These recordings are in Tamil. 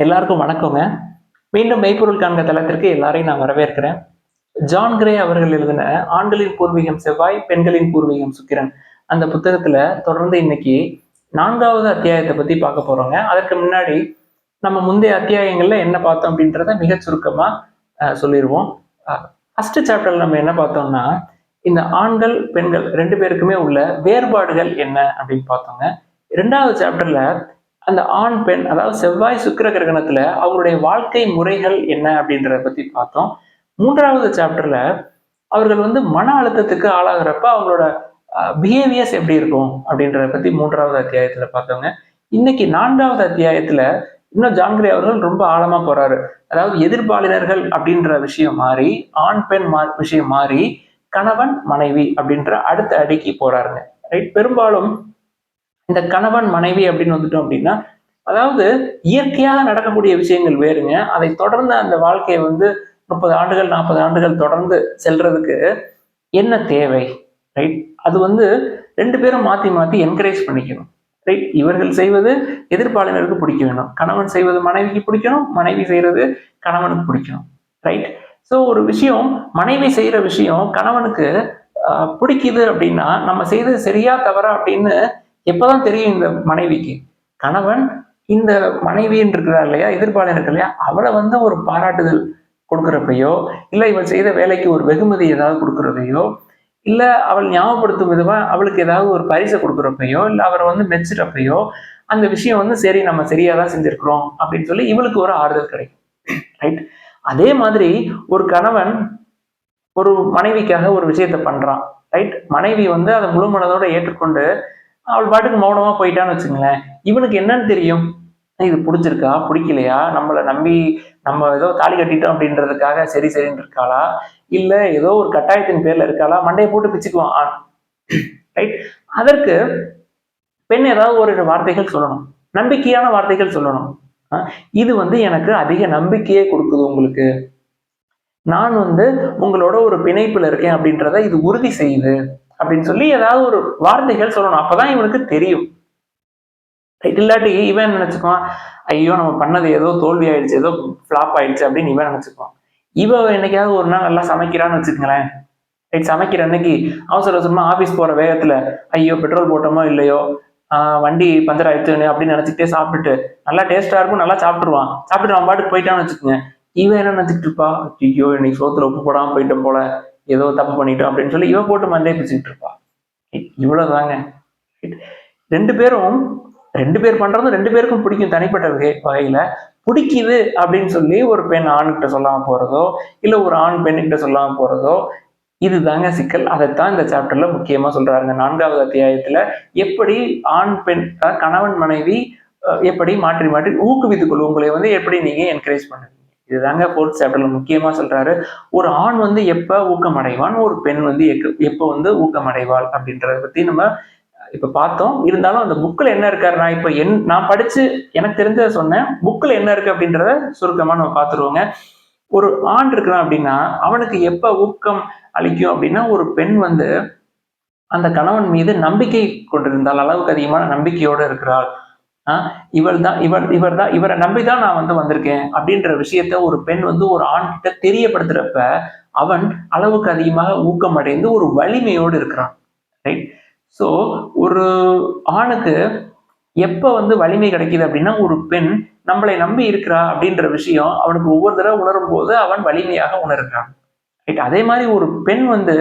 எல்லாருக்கும் வணக்கங்க. மீண்டும் மெய்ப்பொருள் காண்க தளத்திற்கு எல்லாரையும் நான் வரவேற்கிறேன். ஜான் கிரே அவர்கள் எழுதின ஆண்களின் பூர்வீகம் செவ்வாய் பெண்களின் பூர்வீகம் சுக்கிரன். அந்த புத்தகத்துல தொடர்ந்து இன்னைக்கு நான்காவது அத்தியாயத்தை பத்தி பார்க்க போறோங்க. அதற்கு முன்னாடி நம்ம முந்தைய அத்தியாயங்கள்ல என்ன பார்த்தோம் அப்படின்றத மிக சுருக்கமா அஹ், சொல்லிடுவோம் ஃபர்ஸ்ட் சாப்டர்ல நம்ம என்ன பார்த்தோம்னா இந்த ஆண்கள் பெண்கள் ரெண்டு பேருக்குமே உள்ள வேறுபாடுகள் என்ன அப்படின்னு பார்த்தோங்க. ரெண்டாவது சாப்டர்ல அந்த ஆண் பெண் அதாவது செவ்வாய் சுக்கிர கிரகணத்துல அவருடைய வாழ்க்கை முறைகள் என்ன அப்படின்றத பத்தி பார்த்தோம். மூன்றாவது சாப்டர்ல அவர்கள் வந்து மன அழுத்தத்துக்கு ஆளாகிறப்ப அவங்களோட பிஹேவியர்ஸ் எப்படி இருக்கும் அப்படின்றத பத்தி மூன்றாவது அத்தியாயத்துல பார்த்தோங்க. இன்னைக்கு நான்காவது அத்தியாயத்துல இன்னும் ஜான்கிரி அவர்கள் ரொம்ப ஆழமா போறாரு. அதாவது எதிர்பாலினர்கள் அப்படின்ற விஷயம் மாறி ஆண் பெண் மா விஷயம் மாறி கணவன் மனைவி அப்படின்ற அடுத்த அடிக்கு போறாருங்க. ரைட் பெரும்பாலும் இந்த கணவன் மனைவி அப்படின்னு வந்துட்டோம் அப்படின்னா அதாவது இயற்கையாக நடக்கக்கூடிய விஷயங்கள் வேறுங்க. அதை தொடர்ந்து அந்த வாழ்க்கையை வந்து முப்பது ஆண்டுகள் நாற்பது ஆண்டுகள் தொடர்ந்து செல்றதுக்கு என்ன தேவை? ரைட் அது வந்து ரெண்டு பேரும் மாத்தி மாத்தி என்கரேஜ் பண்ணிக்கணும். ரைட் இவர்கள் செய்வது எதிர்ப்பாளினருக்கு பிடிக்க வேணும். கணவன் செய்வது மனைவிக்கு பிடிக்கணும் மனைவி செய்யறது கணவனுக்கு பிடிக்கணும். ரைட் ஸோ ஒரு விஷயம் மனைவி செய்யற விஷயம் கணவனுக்கு பிடிக்குது அப்படின்னா நம்ம செய்தது சரியா தவறா அப்படின்னு எப்பதான் தெரியும் இந்த மனைவிக்கு? கணவன் இந்த மனைவின்னு இருக்கிறார் இல்லையா எதிர்ப்பாளர் இருக்கு இல்லையா அவளை வந்து ஒரு பாராட்டுதல் கொடுக்குறப்பையோ இல்லை இவள் செய்த வேலைக்கு ஒரு வெகுமதி ஏதாவது கொடுக்குறதையோ இல்லை அவள் ஞாபகப்படுத்தும் விதமாக அவளுக்கு ஏதாவது ஒரு பரிசை கொடுக்குறப்பையோ இல்லை அவரை வந்து மெச்சுறப்பையோ அந்த விஷயம் வந்து சரி நம்ம சரியாக தான் செஞ்சுருக்குறோம் அப்படின்னு சொல்லி இவளுக்கு ஒரு ஆறுதல் கிடைக்கும். ரைட் அதே மாதிரி ஒரு கணவன் ஒரு மனைவிக்காக ஒரு விஷயத்த பண்றான். ரைட் மனைவி வந்து அதை முழு மனதோட ஏற்றுக்கொண்டு அவள் பாட்டுக்கு மௌனமா போயிட்டான்னு வச்சுங்களேன். இவனுக்கு என்னன்னு தெரியும்? இது பிடிச்சிருக்கா? பிடிக்கலையா? நம்மளை நம்பி நம்ம ஏதோ தாலி கட்டிட்டோம் அப்படின்றதுக்காக சரி சரின்னு இருக்காளா? இல்ல ஏதோ ஒரு கட்டாயத்தின் பேர்ல இருக்காளா? மண்டையை போட்டு பிச்சுக்குவான். ரைட் அதற்கு பெண் ஏதாவது ஒரு வார்த்தைகள் சொல்லணும். நம்பிக்கையான வார்த்தைகள் சொல்லணும். இது வந்து எனக்கு அதிக நம்பிக்கையே கொடுக்குது உங்களுக்கு. நான் வந்து உங்களோட ஒரு பிணைப்புல இருக்கேன் அப்படின்றத இது உறுதி செய்யுது. அப்படின்னு சொல்லி ஏதாவது ஒரு வார்த்தைகள் சொல்லணும். அப்பதான் இவனுக்கு தெரியும். இல்லாட்டி இவன் நினைச்சுக்குவான்? ஐயோ நம்ம பண்ணது ஏதோ தோல்வி ஆயிடுச்சு ஏதோ ஃப்ளாப் ஆயிடுச்சு அப்படின்னு இவன் நினைச்சுக்குவான். இவன் என்னைக்காவது ஒரு நாள் நல்லா சமைக்கிறான்னு வச்சுக்கங்களேன். ரைட் சமைக்கிற அன்னைக்கு அவசர அவசரமா ஆபீஸ் போற வேகத்துல ஐயோ பெட்ரோல் போட்டோமோ இல்லையோ ஆஹ் வண்டி பஞ்சர் ஆயிடுச்சுன்னு அப்படின்னு நினைச்சிட்டே சாப்பிட்டுட்டு நல்லா டேஸ்டா இருக்கும் நல்லா சாப்பிட்டுருவான். சாப்பிட்டு அவன் பாட்டுக்கு போயிட்டான்னு வச்சுக்கோங்க. இவன் என்ன நினைச்சிட்டு இருப்பா? ஐயோ இன்னைக்கு சோத்துல உப்பு போடாம போயிட்டோம் போல. ஏதோ தப்பு பண்ணிட்டோம் அப்படின்னு சொல்லி இவ போட்டு மண்டையை பிச்சுக்கிட்டு இருப்பா. இவ்வளவுதாங்க. ரெண்டு பேரும் ரெண்டு பேர் பண்றதும் ரெண்டு பேருக்கும் பிடிக்கும் தனிப்பட்ட வகை வகையில. பிடிக்குது அப்படின்னு சொல்லி ஒரு பெண் ஆண்கிட்ட சொல்லாம போறதோ இல்ல ஒரு ஆண் பெண்ணிட்ட சொல்லாம போறதோ இதுதாங்க சிக்கல். அதைத்தான் இந்த சாப்டர்ல முக்கியமா சொல்றாருங்க. நான்காவது அத்தியாயத்துல எப்படி ஆண் பெண் கணவன் மனைவி அஹ், எப்படி மாற்றி மாற்றி ஊக்குவித்துக் கொள்ளும்? உங்களை வந்து எப்படி நீங்க என்கரேஜ் பண்ணுவீங்க? இதுதாங்க ஃபோர்த் சாப்டர்ல முக்கியமா சொல்றாரு. ஒரு ஆண் வந்து எப்ப ஊக்கம் அடைவான் ஒரு பெண் வந்து எக்க- எப்ப வந்து ஊக்கம் அடைவாள் அப்படின்றத பத்தி நம்ம இப்ப பார்த்தோம். இருந்தாலும் அந்த புக்கில் என்ன இருக்காரு? நான் இப்ப என் நான் படிச்சு எனக்கு தெரிஞ்சதை சொன்னேன். புக்கில் என்ன இருக்கு அப்படின்றத சுருக்கமா நம்ம பார்த்துருவோங்க. ஒரு ஆண் இருக்கிறான் அப்படின்னா அவனுக்கு எப்ப ஊக்கம் அளிக்கும் அப்படின்னா ஒரு பெண் வந்து அந்த கணவன் மீது நம்பிக்கை கொண்டிருந்தால் அளவுக்கு அதிகமான நம்பிக்கையோடு இருக்கிறாள். ஆஹ் இவள் தான் இவர் இவர் தான் இவரை நம்பிதான் நான் வந்து வந்திருக்கேன் அப்படின்ற விஷயத்த ஒரு பெண் வந்து ஒரு ஆண் கிட்ட தெரியப்படுத்துறப்ப அவன் அளவுக்கு அதிகமாக ஊக்கம் அடைந்து ஒரு வலிமையோடு இருக்கிறான். ரைட் ஸோ ஒரு ஆணுக்கு எப்ப வந்து வலிமை கிடைக்குது அப்படின்னா ஒரு பெண் நம்மளை நம்பி இருக்கிறா அப்படின்ற விஷயம் அவனுக்கு ஒவ்வொரு தடவை உணரும் போது அவன் வலிமையாக உணர்கிறான். அதே மாதிரி ஒரு பெண் வந்து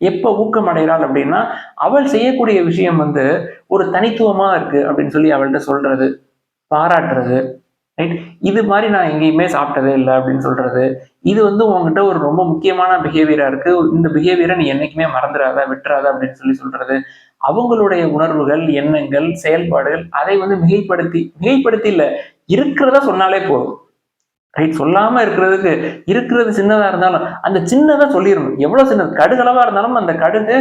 எப்போ ஊக்கம் அடைகிறாள் அப்படின்னா அவள் செய்யக்கூடிய விஷயம் வந்து ஒரு தனித்துவமாக இருக்குது அப்படின்னு சொல்லி அவள்கிட்ட சொல்கிறது பாராட்டுறது ரைட் இது மாதிரி நான் எங்கேயுமே சாப்பிட்டதே இல்லை அப்படின்னு சொல்கிறது இது வந்து உங்ககிட்ட ஒரு ரொம்ப முக்கியமான பிஹேவியராக இருக்குது இந்த பிஹேவியரை நீ என்றைக்குமே மறந்துடாத விட்டுறாத அப்படின்னு சொல்லி சொல்கிறது அவங்களுடைய உணர்வுகள் எண்ணங்கள் செயல்பாடுகள் அதை வந்து மிகைப்படுத்தி மிகைப்படுத்தி இல்லை இருக்கிறதா சொன்னாலே போதும். ரைட் சொல்லாம இருக்கிறதுக்கு இருக்கிறது சின்னதா இருந்தாலும் அந்த சின்னதை சொல்லிடணும். எவ்வளவு சின்னது? கடுகளவா இருந்தாலும் அந்த கடுகு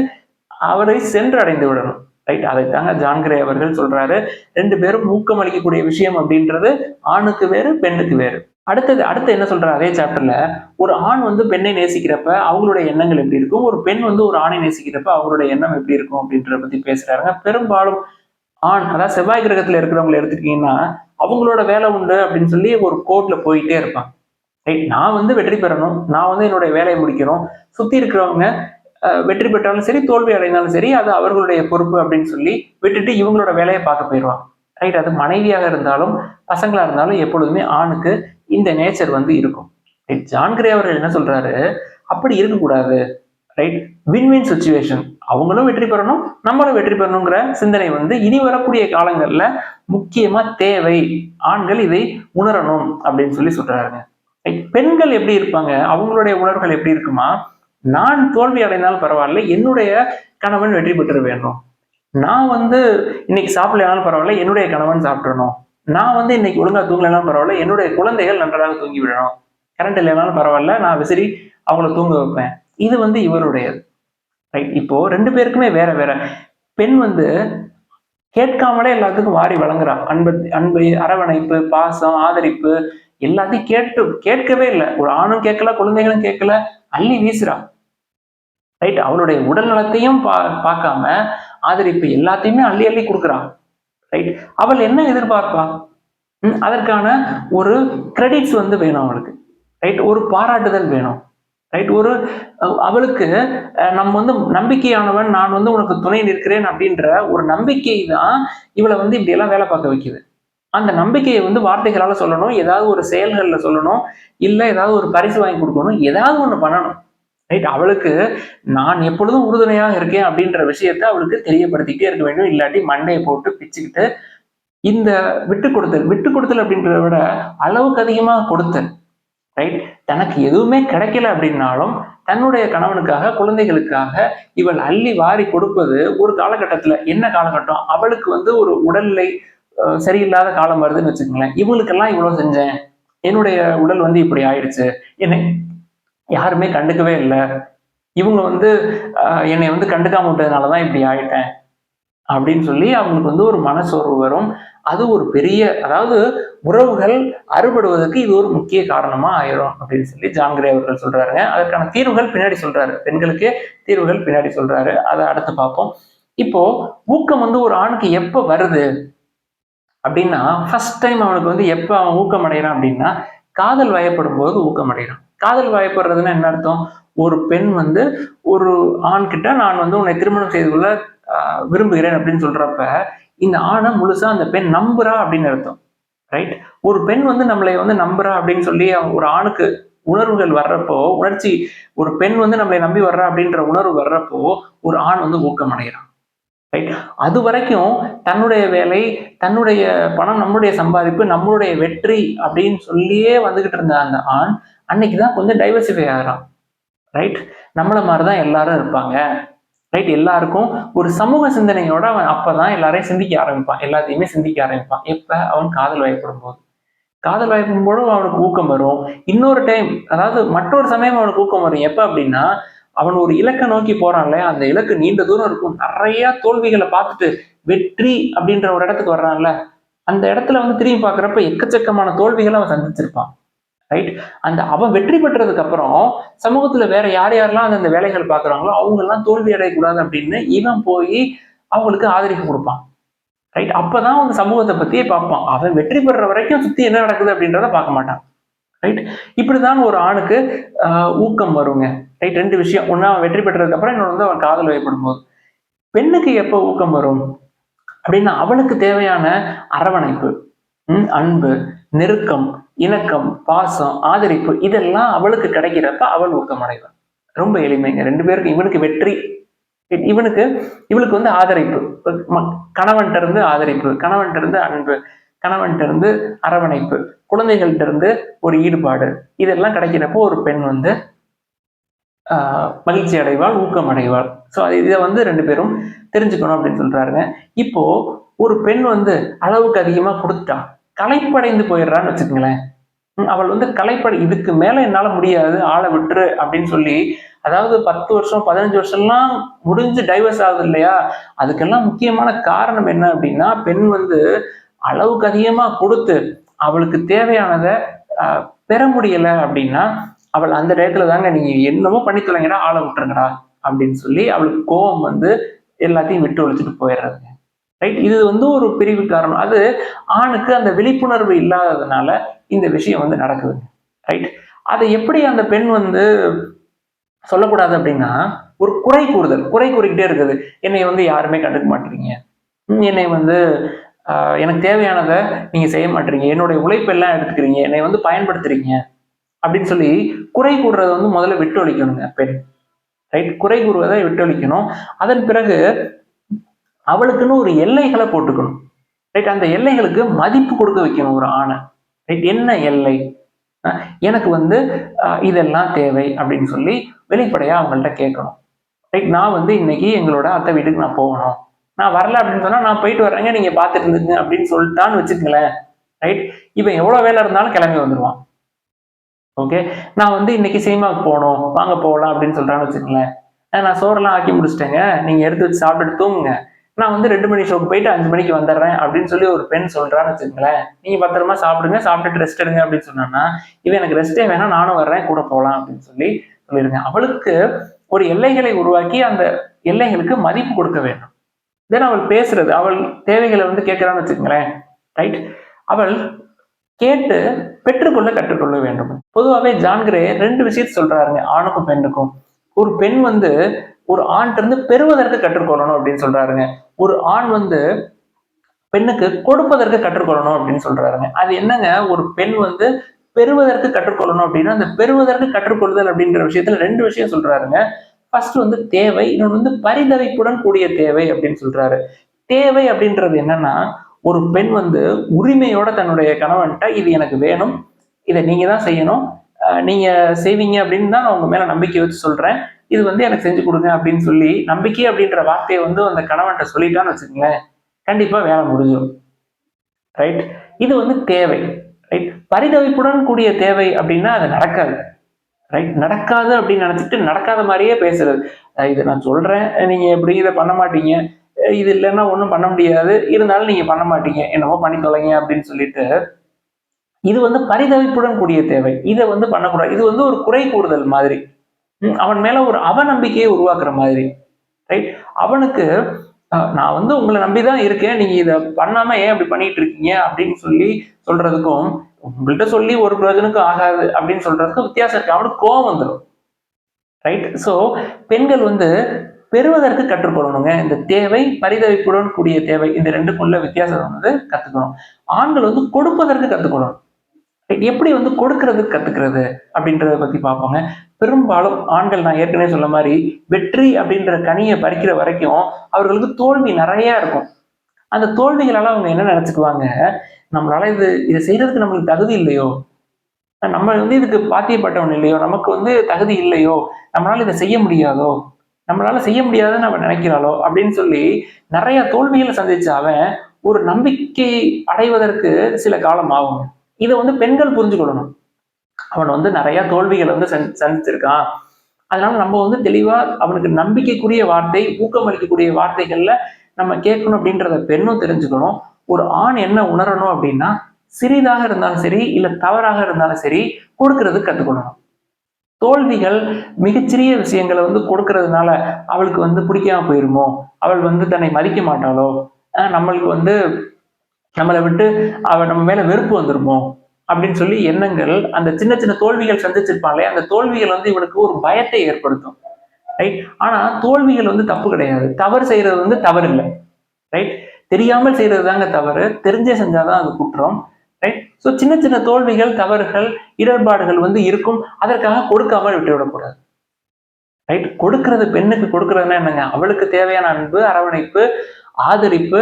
அவரை சென்று அடைந்து விடணும். ரைட் அதைத்தாங்க ஜான்கிரே அவர்கள் சொல்றாரு. ரெண்டு பேரும் ஊக்கம் அளிக்கக்கூடிய விஷயம் அப்படின்றது ஆணுக்கு வேறு பெண்ணுக்கு வேறு. அடுத்தது அடுத்து என்ன சொல்ற அதே சாப்டர்ல ஒரு ஆண் வந்து பெண்ணை நேசிக்கிறப்ப அவங்களுடைய எண்ணங்கள் எப்படி இருக்கும்? ஒரு பெண் வந்து ஒரு ஆணை நேசிக்கிறப்ப அவங்களுடைய எண்ணம் எப்படி இருக்கும் அப்படின்றத பத்தி பேசுறாங்க பெரும்பாலும் ஆண் அதாவது செவ்வாய் கிரகத்துல இருக்கிறவங்களை எடுத்துக்கிட்டீங்கன்னா அவங்களோட வேலை உண்டு அப்படின்னு சொல்லி ஒரு கோர்ட்ல போயிட்டே இருப்பான் ரைட் நான் வந்து வெற்றி பெறணும். நான் வந்து என்னுடைய வேலையை முடிக்கணும். சுத்தி இருக்கிறவங்க வெற்றி பெற்றாலும் சரி தோல்வி அடைந்தாலும் சரி அது அவர்களுடைய பொறுப்பு அப்படின்னு சொல்லி விட்டுட்டு இவங்களோட வேலையை பார்க்க போயிடுவான் ரைட் அது மனைவியாக இருந்தாலும் பசங்களா இருந்தாலும் எப்பொழுதுமே ஆணுக்கு இந்த நேச்சர் வந்து இருக்கும். ரைட் ஜான்கிரே அவர்கள் என்ன சொல்றாரு? அப்படி இருக்கக்கூடாது. ரைட் வின் வின் சுச்சுவேஷன் அவங்களும் வெற்றி பெறணும் நம்மளும் வெற்றி பெறணுங்கிற சிந்தனை வந்து இனி வரக்கூடிய காலங்களில் முக்கியமா தேவை. ஆண்கள் இதை உணரணும் அப்படின்னு சொல்லி சொல்றாருங்க. பெண்கள் எப்படி இருப்பாங்க? அவங்களுடைய உணர்வுகள் எப்படி இருக்குமா? நான் தோல்வி அடைந்தாலும் பரவாயில்ல என்னுடைய கணவன் வெற்றி பெற்று வேண்டும். நான் வந்து இன்னைக்கு சாப்பிடலனாலும் பரவாயில்ல என்னுடைய கணவன் சாப்பிடணும். நான் வந்து இன்னைக்கு ஒழுங்கா தூங்கலைனாலும் பரவாயில்ல என்னுடைய குழந்தைகள் நன்றாக தூங்கி விடணும். கரண்ட் இல்லைனாலும் பரவாயில்ல நான் விசிறி அவங்கள தூங்க வைப்பேன். இது வந்து இவருடையது. ரைட் இப்போ ரெண்டு பேருக்குமே வேற வேற. பெண் வந்து கேட்காமலே எல்லாத்துக்கும் வாரி வழங்குறா அன்பு அன்பு அரவணைப்பு பாசம் ஆதரிப்பு எல்லாத்தையும் கேட்டு கேட்கவே இல்லை. ஒரு ஆணும் கேட்கல குழந்தைகளும் கேட்கல அள்ளி வீசுறான். ரைட் அவளுடைய உடல் நலத்தையும் பா பார்க்காம ஆதரிப்பு எல்லாத்தையுமே அள்ளி அள்ளி கொடுக்குறான். ரைட் அவள் என்ன எதிர்பார்ப்பா? ம், அதற்கான ஒரு கிரெடிட்ஸ் வந்து வேணும் அவளுக்கு. ரைட் ஒரு பாராட்டுதல் வேணும். ரைட் ஒரு அவளுக்கு நம்ம வந்து நம்பிக்கையானவன் நான் வந்து உனக்கு துணை நிற்கிறேன் அப்படின்ற ஒரு நம்பிக்கை தான் இவளை வந்து இப்படி எல்லாம் வேலை பார்க்க வைக்குது. அந்த நம்பிக்கையை வந்து வார்த்தைகளால சொல்லணும் ஏதாவது ஒரு செயல்களில் சொல்லணும் இல்லை ஏதாவது ஒரு பரிசு வாங்கி கொடுக்கணும் ஏதாவது ஒன்று பண்ணணும். ரைட் அவளுக்கு நான் எப்பொழுதும் உறுதுணையாக இருக்கேன் அப்படின்ற விஷயத்த அவளுக்கு தெரியப்படுத்திக்கிட்டே இருக்க வேண்டும். இல்லாட்டி மண்டையை போட்டு பிச்சுக்கிட்டு இந்த விட்டு கொடுத்தல் விட்டு கொடுத்தல் அப்படின்றத விட அளவுக்கு அதிகமாக கொடுத்தல் ரைட் தனக்கு எதுவுமே கிடைக்கல அப்படின்னாலும் தன்னுடைய கணவனுக்காக குழந்தைகளுக்காக இவள் அள்ளி வாரி கொடுப்பது ஒரு காலகட்டத்துல என்ன காலகட்டம்? அவளுக்கு வந்து ஒரு உடல்நிலை சரியில்லாத காலம் வருதுன்னு வச்சுக்கோங்களேன். இவங்களுக்கெல்லாம் இவ்வளவு செஞ்சேன். என்னுடைய உடல் வந்து இப்படி ஆயிடுச்சு. என்னை யாருமே கண்டுக்கவே இல்லை. இவங்க வந்து அஹ், என்னை வந்து கண்டுக்காம விட்டதுனால தான் இப்படி ஆயிட்டேன். அப்படின்னு சொல்லி அவங்களுக்கு வந்து ஒரு மனசோர்வு வரும். அது ஒரு பெரிய அதாவது உறவுகள் அறுபடுவதற்கு இது ஒரு முக்கிய காரணமா ஆயிரும் அப்படின்னு சொல்லி ஜான்கிரே அவர்கள் சொல்றாருங்க. அதற்கான தீர்வுகள் பின்னாடி சொல்றாரு. பெண்களுக்கு தீர்வுகள் பின்னாடி சொல்றாரு. அதை அடுத்து பார்ப்போம். இப்போ ஊக்கம் வந்து ஒரு ஆணுக்கு எப்ப வருது? அப்படின்னா ஃபர்ஸ்ட் டைம் அவனுக்கு வந்து எப்ப அவன் ஊக்கம் அடைகிறான் அப்படின்னா காதல் வயப்படும் போது ஊக்கம் அடைகிறான். காதல் வயப்படுறதுன்னா என்ன அர்த்தம்? ஒரு பெண் வந்து ஒரு ஆண் கிட்ட நான் வந்து உன்னை திருமணம் செய்து கொள்ள ஆஹ், விரும்புகிறேன் அப்படின்னு சொல்றப்ப இந்த ஆணை முழுசா அந்த பெண் நம்புறா அப்படின்னு அர்த்தம். ரைட் ஒரு பெண் வந்து நம்மளை வந்து நம்புறா அப்படின்னு சொல்லி ஒரு ஆணுக்கு உணர்வுகள் வர்றப்போ உணர்ச்சி ஒரு பெண் வந்து நம்மளை நம்பி வர்றா அப்படின்ற உணர்வு வர்றப்போ ஒரு ஆண் வந்து ஊக்கம் அடைகிறான் ரைட் அது வரைக்கும் தன்னுடைய வேலை தன்னுடைய பணம் நம்மளுடைய சம்பாதிப்பு நம்மளுடைய வெற்றி அப்படின்னு சொல்லியே வந்துகிட்டு இருந்த அந்த ஆண் அன்னைக்கு தான் கொஞ்சம் டைவர்சிஃபை ஆகிறான். ரைட் நம்மளை மாதிரி தான் எல்லாரும் இருப்பாங்க. ரைட் எல்லாருக்கும் ஒரு சமூக சிந்தனையோட அவன் அப்பதான் எல்லாரையும் சிந்திக்க ஆரம்பிப்பான். எல்லாத்தையுமே சிந்திக்க ஆரம்பிப்பான். எப்ப? அவன் காதல் வயப்படும் போது காதல் வயப்படும் போது அவனுக்கு ஊக்கம் வரும். இன்னொரு டைம் அதாவது மற்றொரு சமயம் அவனுக்கு ஊக்கம் வரும். எப்ப அப்படின்னா அவன் ஒரு இலக்கை நோக்கி போறான்ல அந்த இலக்கு நீண்ட தூரம் இருக்கும். நிறைய தோல்விகளை பார்த்துட்டு வெற்றி அப்படின்ற ஒரு இடத்துக்கு வர்றான்ல. அந்த இடத்துல வந்து திரும்பி பார்க்குறப்ப எக்கச்சக்கமான தோல்விகளை அவன் சந்திச்சிருப்பான். ரைட் அந்த அவன் வெற்றி பெற்றதுக்கு அப்புறம் சமூகத்துல வேற யார் யாரெல்லாம் அந்த வேலைகள் பார்க்குறாங்களோ அவங்க எல்லாம் தோல்வி அடையக்கூடாது அப்படின்னு இவன் போய் அவங்களுக்கு ஆதரிக்க கொடுப்பான். ரைட் அப்பதான் அவங்க சமூகத்தை பத்தியே பார்ப்பான். அவன் வெற்றி பெற வரைக்கும் சுத்தி என்ன நடக்குது அப்படின்றத பார்க்க மாட்டான். ரைட் இப்படிதான் ஒரு ஆணுக்கு ஆஹ், ஊக்கம் வருங்க. ரைட் ரெண்டு விஷயம். ஒன்னா அவன் வெற்றி பெற்றதுக்கு அப்புறம் இன்னொன்று வந்து அவன் காதல் வயப்படும் போது பெண்ணுக்கு எப்போ ஊக்கம் வரும்? அப்படின்னா அவளுக்கு தேவையான அரவணைப்பு அன்பு நெருக்கம் இணக்கம் பாசம் ஆதரிப்பு இதெல்லாம் அவளுக்கு கிடைக்கிறப்ப அவள் ஊக்கம் அடைவான் ரொம்ப எளிமைங்க. ரெண்டு பேருக்கு இவனுக்கு வெற்றி. இவனுக்கு இவளுக்கு வந்து ஆதரிப்பு. கணவன்கிட்ட இருந்து ஆதரிப்பு கணவன்கிட்ட இருந்து அன்பு கணவன்கிட்ட இருந்து அரவணைப்பு குழந்தைகள்கிட்ட இருந்து ஒரு ஈடுபாடு. இதெல்லாம் கிடைக்கிறப்போ ஒரு பெண் வந்து ஆஹ், மகிழ்ச்சி அடைவாள் ஊக்கம் அடைவாள் ஸோ அது இதை வந்து ரெண்டு பேரும் தெரிஞ்சுக்கணும் அப்படின்னு சொல்றாருங்க. இப்போ ஒரு பெண் வந்து அளவுக்கு அதிகமாக கொடுத்துட்டா கலைப்படைந்து போயிடுறான்னு வச்சுக்கோங்களேன். அவள் வந்து கலைப்படை இதுக்கு மேல என்னால முடியாது ஆளை விட்டுரு அப்படின்னு சொல்லி அதாவது பத்து வருஷம் பதினஞ்சு வருஷம்லாம் முடிஞ்சு டைவர்ஸ் ஆகுது இல்லையா? அதுக்கெல்லாம் முக்கியமான காரணம் என்ன அப்படின்னா பெண் வந்து அளவுக்கு அதிகமா கொடுத்து அவளுக்கு தேவையானதை பெற முடியல அப்படின்னா அவள் அந்த டயத்துல தாங்க நீங்க என்னமோ பண்ணி தொலைங்கடா ஆளை விட்டுருங்கடா அப்படின்னு சொல்லி அவளுக்கு கோபம் வந்து எல்லாத்தையும் விட்டு ஒழிச்சிட்டு போயிடுறாங்க. ரைட் இது வந்து ஒரு பிரிவு காரணம். அது ஆணுக்கு அந்த விழிப்புணர்வு இல்லாததுனால இந்த விஷயம் வந்து நடக்குது ரைட் அதை எப்படி அந்த பெண் வந்து சொல்லக்கூடாது அப்படின்னா ஒரு குறை கூறுதல் குறை கூறிக்கிட்டே இருக்குது. என்னை வந்து யாருமே கண்டுக்க மாட்டீங்க. என்னை வந்து எனக்கு தேவையானதை நீங்க செய்ய மாட்டீங்க. என்னுடைய உழைப்பெல்லாம் எடுத்துக்கிறீங்க. என்னை வந்து பயன்படுத்துறீங்க. அப்படின்னு சொல்லி குறை கூறுறதை வந்து முதல்ல விட்டு ஒழிக்கணுங்க பெண். ரைட் குறை கூறுவதை விட்டு ஒழிக்கணும் அதன் பிறகு அவளுக்குன்னு ஒரு எல்லைகளை போட்டுக்கணும். ரைட் அந்த எல்லைகளுக்கு மதிப்பு கொடுக்க வைக்கணும் ஒரு ஆணை. ரைட் என்ன எல்லை? எனக்கு வந்து இதெல்லாம் தேவை அப்படின்னு சொல்லி வெளிப்படையாக அவங்கள்ட்ட கேட்கணும். ரைட் நான் வந்து இன்னைக்கு எங்களோட அத்தை வீட்டுக்கு நான் போகணும். நான் வரல அப்படின்னு சொன்னால் நான் போயிட்டு வரேங்க நீங்கள் பார்த்துட்டு இருந்துங்க அப்படின்னு சொல்லிட்டான்னு வச்சுக்கங்களேன். ரைட் இவன் எவ்வளோ வேலை இருந்தாலும் கிளம்பி வந்துடுவான் ஓகே நான் வந்து இன்னைக்கு சினிமாவுக்கு போகணும். வாங்க போகலாம் அப்படின்னு சொல்கிறான்னு வச்சுக்கங்களேன். நான் சோறெல்லாம் ஆக்கி முடிச்சிட்டேங்க. நீங்கள் எடுத்து வச்சு சாப்பிட்டுட்டு தூங்குங்க. நான் வந்து ரெண்டு மணி ஷோக்கு போயிட்டு அஞ்சு மணிக்கு வந்துடுறேன் அப்படின்னு சொல்லி ஒரு பெண் சொல்றான்னு வச்சுக்கங்களேன். நீங்க பத்திரமா சாப்பிடுங்க சாப்பிட்டுட்டு ரெஸ்ட் எடுங்க அப்படின்னு சொன்னான்னா இவன் எனக்கு ரெஸ்டே வேணாம் நானும் வர்றேன் கூட போகலாம் அப்படின்னு சொல்லி சொல்லிடுங்க. அவளுக்கு ஒரு எல்லைகளை உருவாக்கி அந்த எல்லைகளுக்கு மதிப்பு கொடுக்க வேண்டும். தென் அவள் பேசுறது அவள் தேவைகளை வந்து கேட்கிறான்னு வச்சுக்கோங்களேன். ரைட் அவள் கேட்டு பெற்றுக்கொள்ள கற்றுக்கொள்ள வேண்டும். பொதுவாகவே ஜான்கிரே ரெண்டு விஷயத்த சொல்றாருங்க ஆணுக்கும் பெண்ணுக்கும். ஒரு பெண் வந்து ஒரு ஆண்கிட்ட இருந்து பெறுவதற்கு கற்றுக்கொள்ளணும் அப்படின்னு சொல்றாருங்க. ஒரு ஆண் வந்து பெண்ணுக்கு கொடுப்பதற்கு கற்றுக்கொள்ளணும் அப்படின்னு சொல்றாருங்க. அது என்னங்க? ஒரு பெண் வந்து பெறுவதற்கு கற்றுக்கொள்ளணும் அப்படின்னா அந்த பெறுவதற்கு கற்றுக்கொள்ளுதல் அப்படின்ற விஷயத்துல ரெண்டு விஷயம் சொல்றாருங்க. ஃபர்ஸ்ட் வந்து தேவை இன்னொன்று வந்து பரிதவிப்புடன் கூடிய தேவை அப்படின்னு சொல்றாரு. தேவை அப்படின்றது என்னன்னா ஒரு பெண் வந்து உரிமையோட தன்னுடைய கணவன்கிட்ட இது எனக்கு வேணும் இதை நீங்க தான் செய்யணும் நீங்க செய்வீங்க அப்படின்னு தான் நான் உங்க மேல நம்பிக்கை வச்சு சொல்றேன். இது வந்து எனக்கு செஞ்சு கொடுங்க அப்படின்னு சொல்லி நம்பிக்கை அப்படின்ற வார்த்தையை வந்து அந்த கணவன்கிட்ட சொல்லிட்டான்னு வச்சுக்கோங்களேன் கண்டிப்பாக வேலை முடிஞ்சிடும் ரைட் இது வந்து தேவை. ரைட் பரிதவிப்புடன் கூடிய தேவை அப்படின்னா அது நடக்காது. ரைட் நடக்காது அப்படின்னு நினச்சிட்டு நடக்காத மாதிரியே பேசுறது. இது இதை நான் சொல்கிறேன் நீங்கள் எப்படி இதை பண்ண மாட்டீங்க? இது இல்லைன்னா ஒன்றும் பண்ண முடியாது. இருந்தாலும் நீங்கள் பண்ண மாட்டீங்க. என்னமோ பண்ணி தொலைங்க அப்படின்னு சொல்லிட்டு இது வந்து பரிதவிப்புடன் கூடிய தேவை. இதை வந்து பண்ணக்கூடாது. இது வந்து ஒரு குறை கூறுதல் மாதிரி. அவன் மேல ஒரு அவநம்பிக்கையை உருவாக்குற மாதிரி ரைட் அவனுக்கு நான் வந்து உங்களை நம்பிதான் இருக்கேன் நீங்க இதை பண்ணாம ஏன் அப்படி பண்ணிட்டு இருக்கீங்க அப்படின்னு சொல்லி சொல்றதுக்கும் உங்கள்கிட்ட சொல்லி ஒரு பிரயோஜனுக்கும் ஆகாது அப்படின்னு சொல்றதுக்கும் வித்தியாசம் இருக்கு. அவனுக்கு கோவம் வந்துடும் ரைட் ஸோ பெண்கள் வந்து பெறுவதற்கு கற்றுக்கொள்ளணுங்க இந்த தேவை பரிதவிப்புடன் கூடிய தேவை இந்த ரெண்டுக்குள்ள வித்தியாசம் வந்து கத்துக்கணும். ஆண்கள் வந்து கொடுப்பதற்கு கத்துக்கொள்ளணும். எப்படி வந்து கொடுக்கறது கத்துக்கிறது அப்படின்றத பத்தி பார்ப்போங்க. பெரும்பாலும் ஆண்கள் நான் ஏற்கனவே சொன்ன மாதிரி வெற்றி அப்படின்ற கனியை பறிக்கிற வரைக்கும் அவர்களுக்கு தோல்வி நிறைய இருக்கும். அந்த தோல்விகளால அவங்க என்ன நினைச்சுக்குவாங்க? நம்மளால இது இதை செய்யறதுக்கு நம்மளுக்கு தகுதி இல்லையோ? நம்ம வந்து இதுக்கு பாத்தியப்பட்டவன் இல்லையோ? நமக்கு வந்து தகுதி இல்லையோ? நம்மளால இதை செய்ய முடியாதோ? நம்மளால செய்ய முடியாதுன்னு நம்ம நினைக்கிறாளோ? அப்படின்னு சொல்லி நிறைய தோல்விகளை சந்திச்ச அவன் ஒரு நம்பிக்கை அடைவதற்கு சில காலம் ஆகும். இதை வந்து பெண்கள் புரிஞ்சுக்கொள்ளணும். அவன் வந்து நிறைய தோல்விகளை வந்து சந் சந்திச்சிருக்கான். அதனால நம்ம வந்து தெளிவா அவனுக்கு நம்பிக்கைக்குரிய வார்த்தை ஊக்கமளிக்கக்கூடிய வார்த்தைகள்ல நம்ம கேட்கணும் அப்படின்றத பெண்ணும் தெரிஞ்சுக்கணும். ஒரு ஆண் என்ன உணரணும் அப்படின்னா சிறிதாக இருந்தாலும் சரி இல்ல தவறாக இருந்தாலும் சரி கொடுக்கறது கத்துக்கொள்ளணும். தோல்விகள் மிகச்சிறிய விஷயங்களை வந்து கொடுக்கறதுனால அவளுக்கு வந்து பிடிக்காம போயிருமோ? அவள் வந்து தன்னை மதிக்க மாட்டாளோ? நம்மளுக்கு வந்து நம்மளை விட்டு அவ நம்ம மேல வெறுப்பு வந்துருமோ? அப்படின்னு சொல்லி எண்ணங்கள் அந்த சின்ன சின்ன தோல்விகள் சந்திச்சிருப்பாங்களே அந்த தோல்விகள் வந்து இவனுக்கு ஒரு பயத்தை ஏற்படுத்தும். ரைட் ஆனா தோல்விகள் வந்து தப்பு கிடையாது. தவறு செய்யறது வந்து தவறு இல்லை. ரைட் தெரியாமல் செய்யறது தாங்க தவறு. தெரிஞ்சே செஞ்சாதான் அது குற்றம். ரைட் ஸோ சின்ன சின்ன தோல்விகள் தவறுகள் இடர்பாடுகள் வந்து இருக்கும். அதற்காக கொடுக்காமல் விட்டுவிடக்கூடாது. ரைட் கொடுக்கறது பெண்ணுக்கு கொடுக்கறதுன்னா என்னங்க? அவளுக்கு தேவையான அன்பு அரவணைப்பு ஆதரிப்பு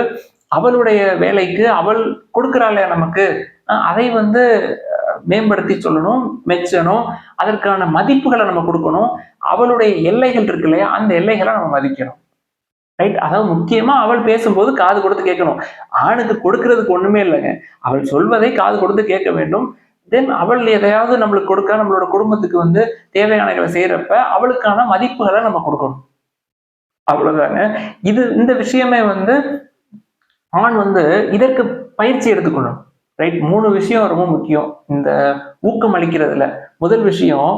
அவளுடைய வேலைக்கு அவள் கொடுக்குறாளே நமக்கு அதை வந்து அஹ், மேம்படுத்தி சொல்லணும் மெச்சணும் அதற்கான மதிப்புகளை நம்ம கொடுக்கணும். அவளுடைய எல்லைகள் இருக்கு இல்லையா அந்த எல்லைகளை நம்ம மதிக்கணும். ரைட் அதாவது முக்கியமா அவள் பேசும்போது காது கொடுத்து கேட்கணும். ஆணுக்கு கொடுக்கறதுக்கு ஒண்ணுமே இல்லைங்க. அவள் சொல்வதை காது கொடுத்து கேட்க வேண்டும். தென் அவள் எதையாவது நம்மளுக்கு கொடுக்க நம்மளோட குடும்பத்துக்கு வந்து தேவையானகளை செய்யறப்ப அவளுக்கான மதிப்புகளை நம்ம கொடுக்கணும். அவ்வளவுதாங்க. இது இந்த விஷயமே வந்து ஆண் வந்து இதற்கு பயிற்சி எடுத்துக்கணும். ரைட் மூணு விஷயம் ரொம்ப முக்கியம். இந்த ஊக்கம் அளிக்கிறதுல. முதல் விஷயம்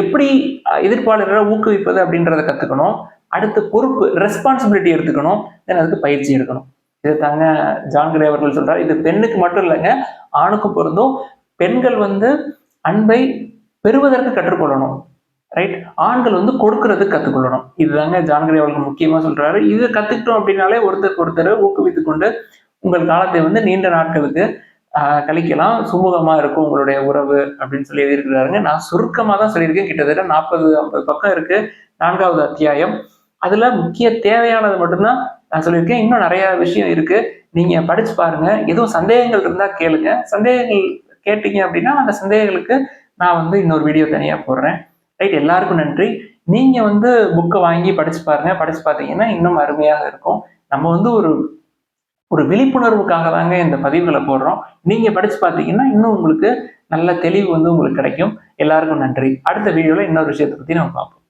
எப்படி எதிர்ப்பாளர்களை ஊக்குவிப்பது அப்படின்றத கத்துக்கணும். அடுத்து பொறுப்பு ரெஸ்பான்சிபிலிட்டி எடுத்துக்கணும். தென் அதுக்கு பயிற்சி எடுக்கணும். இது தாங்க ஜான்கிரே அவர்கள் சொல்றாரு. இது பெண்ணுக்கு மட்டும் இல்லைங்க ஆணுக்கும் பொருந்தும். பெண்கள் வந்து அன்பை பெறுவதற்கு கற்றுக்கொள்ளணும். ரைட் ஆண்கள் வந்து கொடுக்கறது கற்றுக்கொள்ளணும் இதுதாங்க ஜான்கரி அவர்கள் முக்கியமாக சொல்றாரு. இது கற்றுக்கிட்டோம் அப்படின்னாலே ஒருத்தருக்கு ஒருத்தர் ஊக்குவித்து கொண்டு உங்கள் காலத்தை வந்து நீண்ட நாட்களுக்கு கழிக்கலாம். சுமூகமாக இருக்கும் உங்களுடைய உறவு அப்படின்னு சொல்லி எழுதியிருக்கிறாருங்க. நான் சுருக்கமாக தான் சொல்லியிருக்கேன். கிட்டத்தட்ட நாற்பது ஐம்பது பக்கம் இருக்கு. நான்காவது அத்தியாயம். அதுல முக்கிய தேவையானது மட்டும்தான் நான் சொல்லியிருக்கேன். இன்னும் நிறைய விஷயம் இருக்கு. நீங்க படிச்சு பாருங்க. எதுவும் சந்தேகங்கள் இருந்தா கேளுங்க. சந்தேகங்கள் கேட்டீங்க அப்படின்னா அந்த சந்தேகங்களுக்கு நான் வந்து இன்னொரு வீடியோ தனியா போடுறேன். ரைட் எல்லாருக்கும் நன்றி. நீங்க வந்து புக்கை வாங்கி படிச்சு பாருங்க. படிச்சு பார்த்தீங்கன்னா இன்னும் அருமையாக இருக்கும். நம்ம வந்து ஒரு ஒரு விழிப்புணர்வுக்காக தாங்க இந்த பதிவுகளை போடுறோம். நீங்க படிச்சு பார்த்தீங்கன்னா இன்னும் உங்களுக்கு நல்ல தெளிவு வந்து உங்களுக்கு கிடைக்கும். எல்லாருக்கும் நன்றி. அடுத்த வீடியோல இன்னொரு விஷயத்தை பத்தி நம்ம பார்ப்போம்.